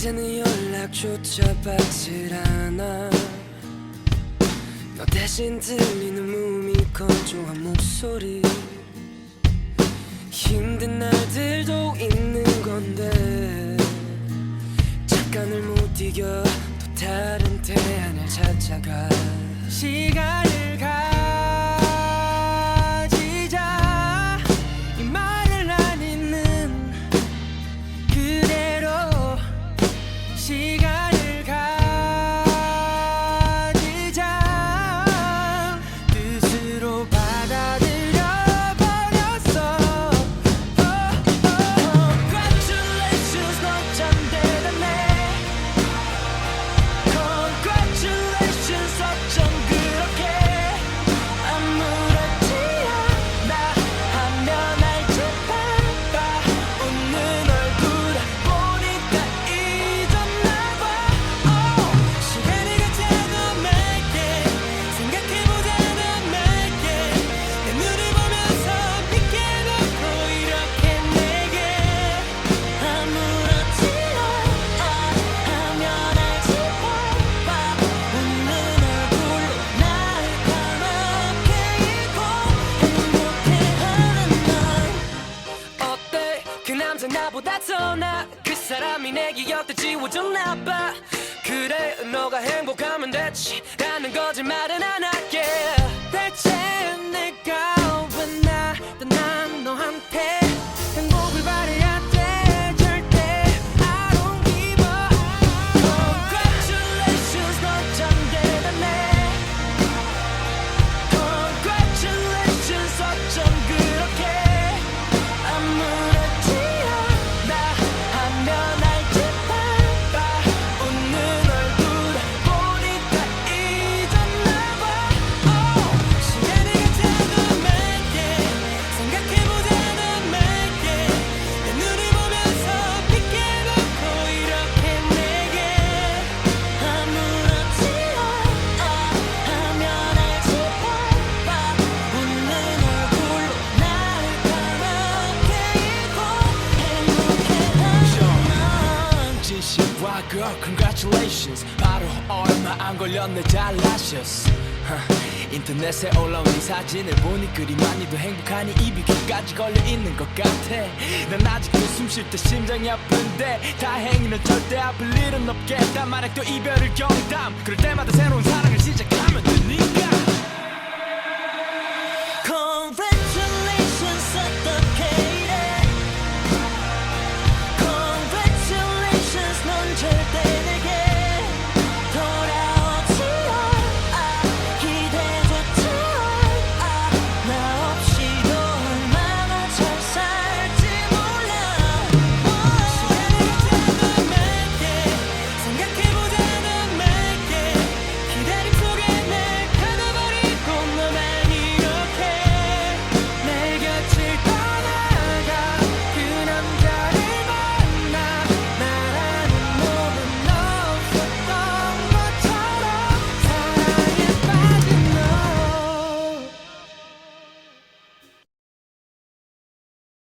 이제는 연락조차 받질 않아. 너 대신 들리는 무미 건조한 목소리. 힘든 날들도 있는 건데 잠깐을 못 이겨 또 다른 태안을 찾아가. 시간을 가 그 남자 나보다 더 나 그 사람이 내 기억도 지워줬나 봐. 그래 너가 행복하면 됐지. 라는 거짓말은 진심과 girl congratulations. 바로 얼마 안 걸렸네 잘나셨어. 인터넷에 올라온 이 사진을 보니 그리 많이도 행복하니 입이 귀까지 걸려있는 것 같아. 난 아직도 숨 쉴 때 심장이 아픈데 다행히 넌 절대 아플 일은 없겠다. 만약 또 이별을 경담 그럴 때마다 새로운 사랑을 시작하면